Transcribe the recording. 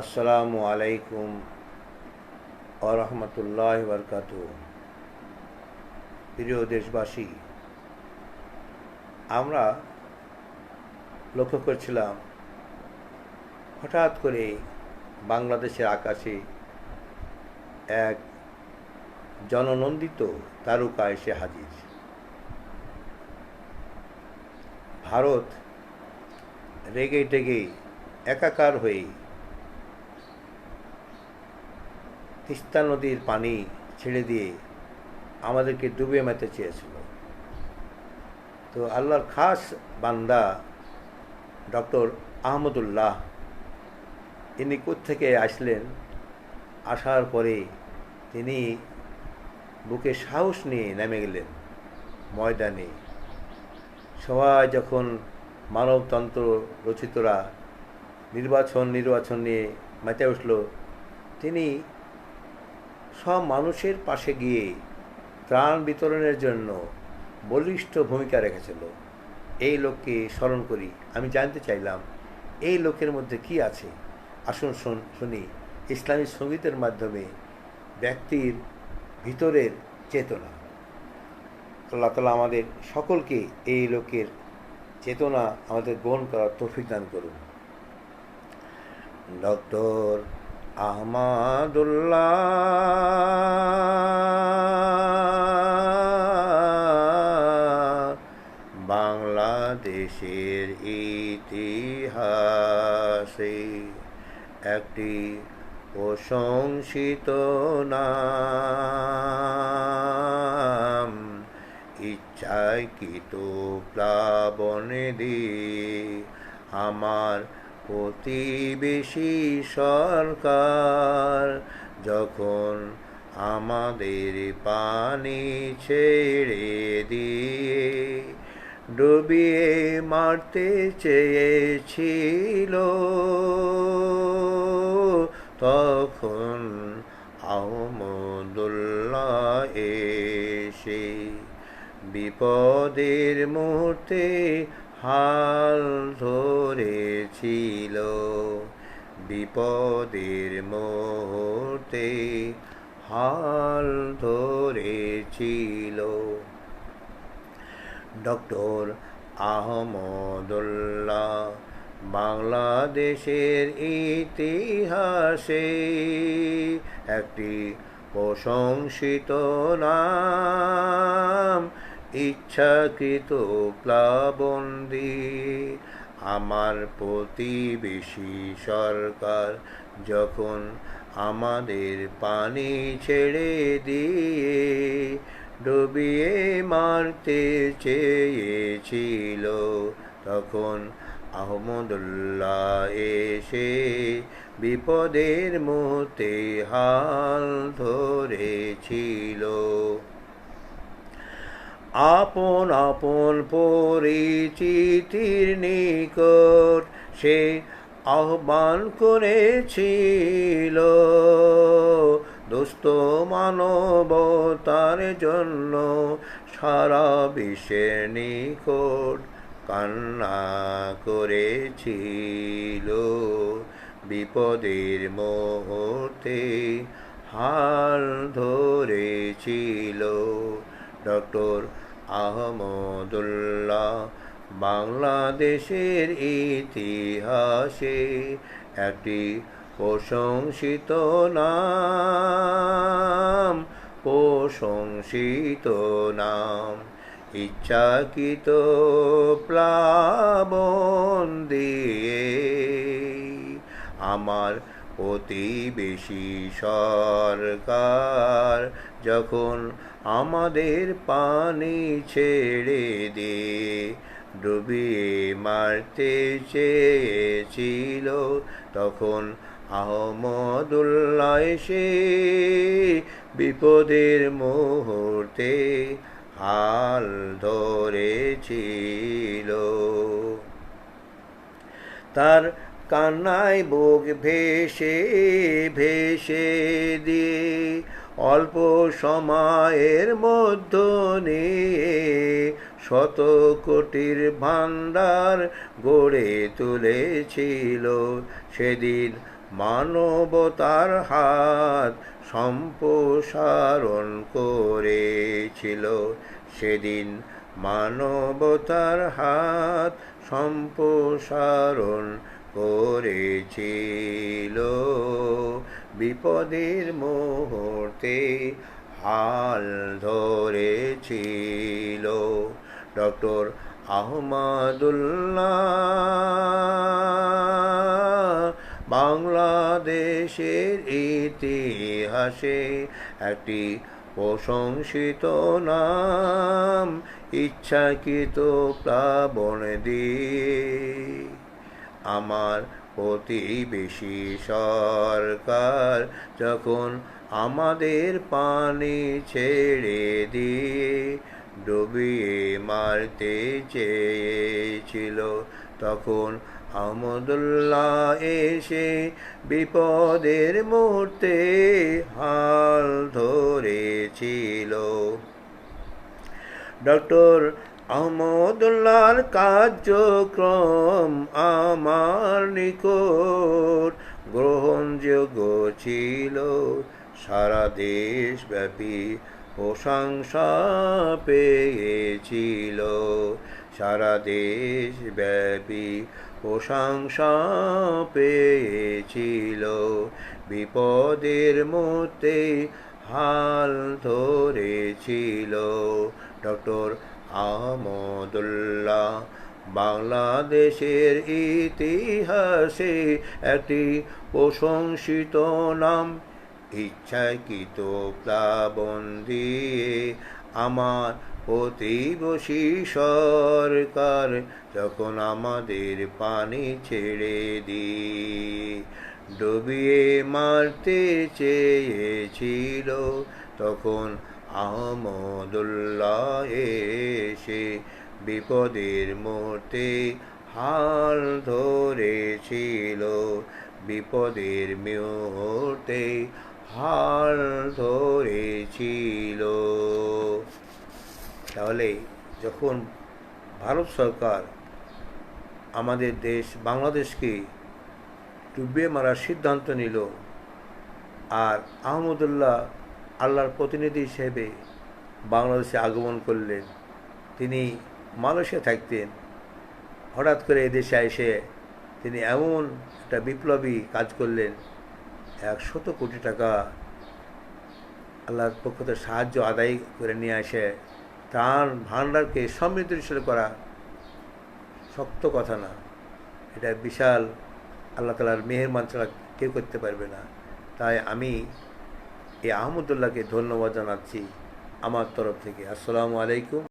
আসসালামু আলাইকুম আরহামতুল্লাহ বরকাত প্রিয় দেশবাসী, আমরা লক্ষ্য করছিলাম, হঠাৎ করে বাংলাদেশের আকাশে এক জননন্দিত তারকা এসে হাজির। ভারত রেগে টেগে একাকার হয়ে তিস্তা নদীর পানি ছেড়ে দিয়ে আমাদেরকে ডুবে মেতে চেয়েছিল। তো আল্লাহর খাস বান্দা ডক্টর আহমদুল্লাহ, ইনি থেকে আসলেন? আসার পরে তিনি বুকে সাহস নিয়ে নেমে গেলেন ময়দানে। সবাই যখন মানবতন্ত্র রচিতরা, নির্বাচন নির্বাচন নিয়ে মেতে উঠল, তিনি সব মানুষের পাশে গিয়ে ত্রাণ বিতরণের জন্য বলিষ্ঠ ভূমিকা রেখেছিল। এই লোককে স্মরণ করি, আমি জানতে চাইলাম, এই লোকের মধ্যে কি আছে? আসুন শুনি ইসলামী সঙ্গীতের মাধ্যমে ব্যক্তির ভিতরের চেতনা। আল্লাহ তালা আমাদের সকলকে এই লোকের চেতনা আমাদের গ্রহণ করার তৌফিক দান করুন। ডক্টর আহমাদুল্লাহ। বাংলাদেশের ইতিহাসে একটি প্রশংসিত নাম ইচ্ছাকৃত প্লাবনে দিয়ে আমার প্রতিবেশী সরকার, যখন আমাদের পানি ছেড়ে দিয়ে ডুবিয়ে মারতে চেয়েছিল, তখন আহমদুল্লাহ এসে বিপদের মুহূর্তে হাল ধরেছিল। বিপদের মুহূর্তে হাল ধরেছিল। ডক্টর আহমদুল্লাহ বাংলাদেশের ইতিহাসে একটি প্রশংসিত নাম ইচ্ছাকৃত প্লাবন্দি। আমার প্রতিবেশী সরকার যখন আমাদের পানি ছেড়ে দিয়ে ডুবিয়ে মারতে চেয়েছিল, তখন আহমদুল্লাহ এসে বিপদের মুহূর্তে হাল ধরেছিল। আপন আপন পরিচিতির নিকট সে আহ্বান করেছিল। দোস্ত মানবতার জন্য সারা বিশ্বের নিকট কান্না করেছিল। বিপদের মুহূর্তে হাল ধরেছিল। ডক্টর আহমদুল্লাহ বাংলাদেশের ইতিহাসে একটি প্রশংসিত নাম প্রশংসিত নাম ইচ্ছাকৃত প্লাবন দিয়ে। আমার প্রতিবেশী সরকার যখন আমাদের পানি ছেড়ে দিয়ে ডুবিয়ে মারতে চেয়েছিল, তখন আহমদুল্লাহ এসে বিপদের মুহূর্তে হাল ধরেছিল। তার কান্নায় বুক ভেসে ভেসে দিয়ে অল্প সময়ের মধ্য নিয়ে শত কোটির ভাণ্ডার গড়ে তুলেছিল। সেদিন মানবতার হাত সম্প্রসারণ করেছিল। সেদিন মানবতার হাত সম্প্রসারণ করেছিল। বিপদের মুহূর্তে হাল ধরেছিল। ডক্টর আহমদুল্লাহ বাংলাদেশের ইতিহাসে একটি প্রশংসিত নাম, ইচ্ছাকৃত প্লাবন দিয়ে। আমার প্রতিবেশী সরকার যখন আমাদের পানি ছেড়ে দিয়ে ডুবিয়ে মারতে চেয়েছিল, তখন আহমদুল্লাহ এসে বিপদের মুহূর্তে হাল ধরেছিল। ডক্টর আহমদুল্লাহর কার্যক্রম আমার নিকট। গ্রহণযোগ্য ছিল সারা দেশব্যাপী প্রশংসা পেয়েছিল। সারা দেশব্যাপী প্রশংসা পেয়েছিল। বিপদের মধ্যে হাল ধরেছিল। ডক্টর আহমদুল্লাহ, বাংলাদেশের ইতিহাসে একটি প্রশংসিত নাম। ইচ্ছাকৃত প্লাবন দিয়ে আমার প্রতিবেশী সরকার যখন আমাদের পানি ছেড়ে দিয়ে ডুবিয়ে মারতে চেয়েছিল, তখন আহমদুল্লাহ এসে বিপদের মুহূর্তে হাল ধরেছিল। বিপদের মুহূর্তে হাল ধরেছিল। তাহলে যখন ভারত সরকার আমাদের দেশ, বাংলাদেশকে ডুবিয়ে মারার সিদ্ধান্ত নিল, আর আহমদুল্লাহ আল্লাহর প্রতিনিধি হিসেবে বাংলাদেশে আগমন করলেন। তিনি মালয়েশিয়া থাকতেন। হঠাৎ করে এদেশে এসে তিনি এমন একটা বিপ্লবী কাজ করলেন একশত কোটি টাকা আল্লাহর পক্ষ থেকে সাহায্য আদায় করে নিয়ে আসে তার ভাণ্ডারকে সমৃদ্ধশীল করা শক্ত কথা না। এটা বিশাল আল্লাহ তালার মেহেরমান ছাড়া কেউ করতে পারবে না। তাই আমি এই আহমদুল্লাহকে ধন্যবাদ জানাচ্ছি আমার তরফ থেকে। আসসালামু আলাইকুম।